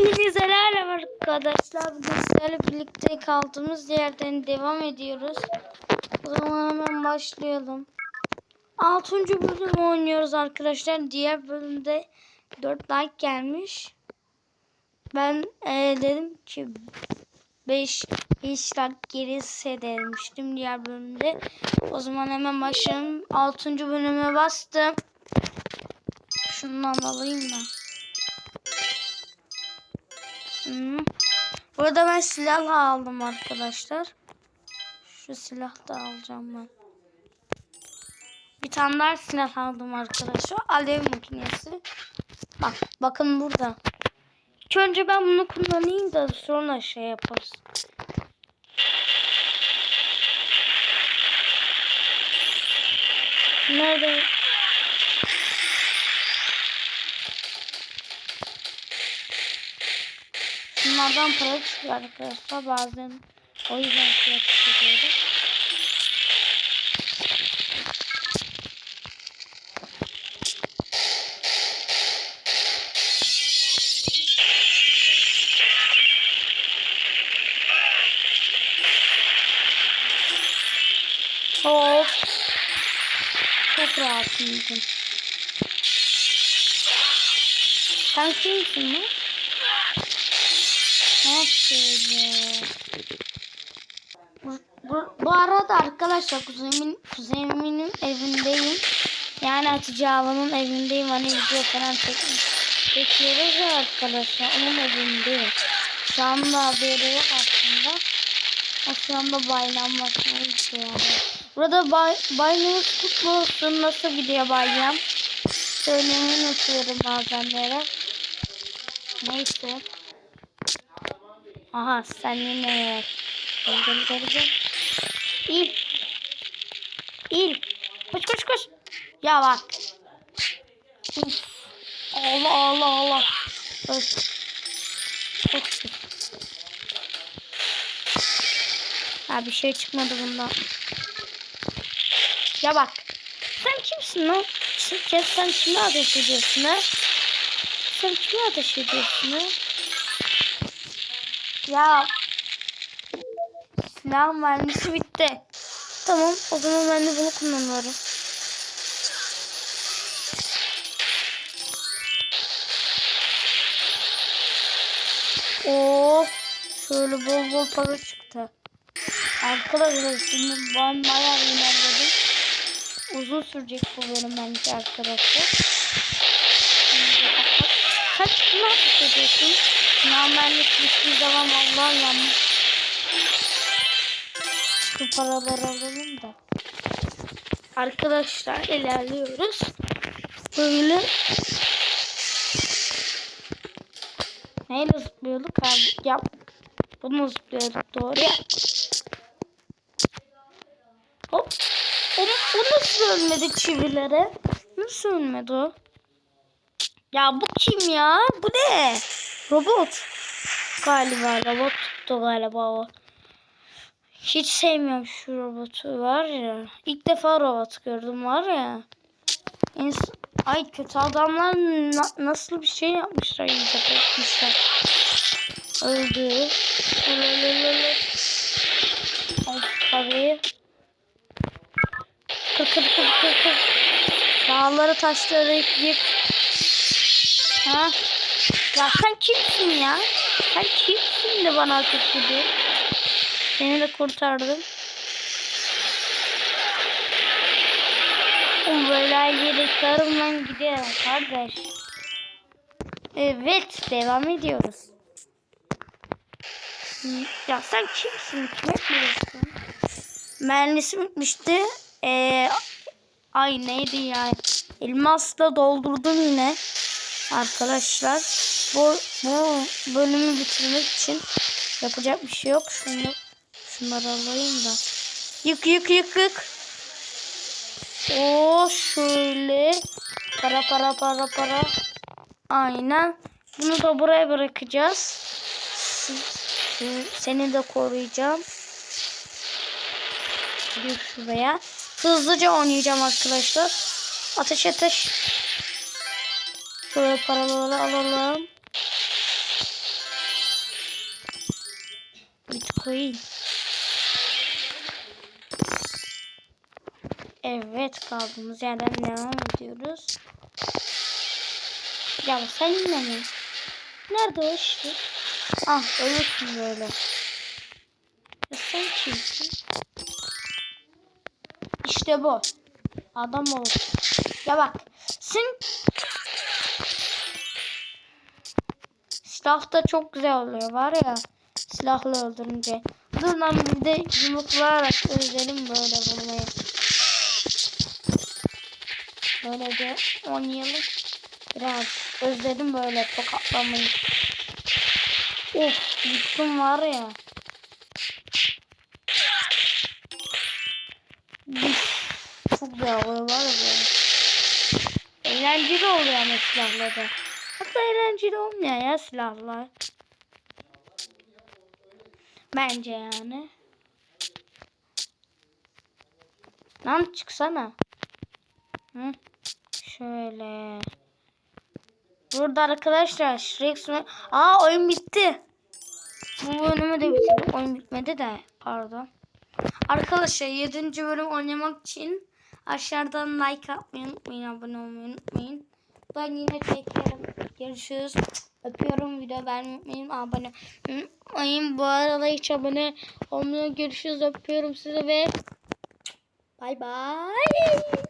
Hepinize arkadaşlar. Bugün birlikte kaldığımız yerden devam ediyoruz. O zaman hemen başlayalım. 6. bölüm oynuyoruz arkadaşlar. Diğer bölümde 4 like gelmiş. Ben e, dedim ki 5 5 like gelirse demiştim diğer bölümde. O zaman hemen başlayalım. 6. bölüme bastım. Şundan alayım ben. Burada ben silah aldım arkadaşlar. Şu silah da alacağım ben. Bir tane daha silah aldım arkadaşlar. Alev makinesi. Bak bakın burada. İlk önce ben bunu kullanayım da sonra şey yaparız. Nerede? Bunlardan para çıkıyor arkadaşlar bazen. O yüzden fiyat çıkıyordu. Hop. Çok rahatım bugün. Sen kimsin lan? Bu, bu, arada arkadaşlar kuzenimin, kuzenimin evindeyim. Yani Hatice ablamın evindeyim. Hani video falan çekmiş. Çekiyoruz ya arkadaşlar. Onun evindeyim. Şu anda haberi yok aslında. O şu anda bayramlaşma gidiyor. Burada bay, bayramımız kutlu olsun. Nasıl gidiyor bayram? Söylemeyi unutuyorum bazenlere. Neyse. Aha sen yine gel gel gel gel. İl. İl. Koş koş koş. Ya bak. Uf. Allah Allah Allah. Öf. Pis. Ha bir şey çıkmadı bundan. Ya bak. Sen kimsin lan? Kes sen kime ateş ediyorsun ha? Sen kime ateş ediyorsun ha? Ya silah mermisi bitti. Tamam o zaman ben de bunu kullanıyorum. Oo, şöyle bol bol para çıktı. Arkadaşlar şimdi ben bayağı ilerledim. Uzun sürecek bu bölüm bence arkadaşlar. Kaç ne yapıyorsun? Normalde bittiği zaman yanlış. Şu paraları alalım da. Arkadaşlar ilerliyoruz. Böyle Neyle zıplıyorduk abi? Yap. Bunu zıplıyorduk doğru ya. Hop. O, o nasıl ölmedi çivilere? Nasıl ölmedi o? Ya bu kim ya? Bu ne? Robot. Galiba robot tuttu galiba o. Hiç sevmiyorum şu robotu var ya. İlk defa robot gördüm var ya. İns- Ay kötü adamlar na- nasıl bir şey yapmışlar icat etmişler. Öldü. Of tabii. Kır kır kır kır kır. Dağları taşları yık. Ha? Ya sen kimsin ya? Sen kimsin de bana ateş? Seni de kurtardım. Oğlum böyle yere karımdan giderim kardeş. Evet devam ediyoruz. Ya sen kimsin? Kime yapıyorsun? Mermisi bitmişti. Ee, ay neydi ya? Elmasla doldurdum yine. Arkadaşlar bu, bu bölümü bitirmek için yapacak bir şey yok. Şunu, şunları alayım da. Yık yık yık yık. O şöyle. Para para para para. Aynen. Bunu da buraya bırakacağız. Seni de koruyacağım. Bir şuraya. Hızlıca oynayacağım arkadaşlar. Ateş ateş. Şöyle paraları alalım. Queen. Evet kaldığımız yerden devam ediyoruz. Ya sen yine mi? Nerede o işte? Ah ölürsün böyle. Ya sen kimsin? İşte bu. Adam ol. Ya bak. Sen Silah da çok güzel oluyor var ya. Silahla öldürünce. Dur lan bir de yumruklayarak özelim böyle vurmayı. Böyle de oynayalım. Biraz özledim böyle tokatlamayı. Of yıktım var ya. Çok güzel oluyor var ya böyle. Eğlenceli oluyor ama silahla da. Hatta eğlenceli olmuyor ya silahlar. Bence yani. Lan çıksana. Hı? Şöyle. Burada arkadaşlar Shrek Smash... Aa oyun bitti. Bu bölümü de bitirdik. Oyun bitmedi de. Pardon. Arkadaşlar 7. bölüm oynamak için aşağıdan like atmayı unutmayın. Abone olmayı unutmayın. Ben yine çekerim. Görüşürüz. Öpüyorum. Video beğenmeyi unutmayın. Abone unutmayın. Bu arada hiç abone olmuyor. Görüşürüz. Öpüyorum sizi ve bay bay.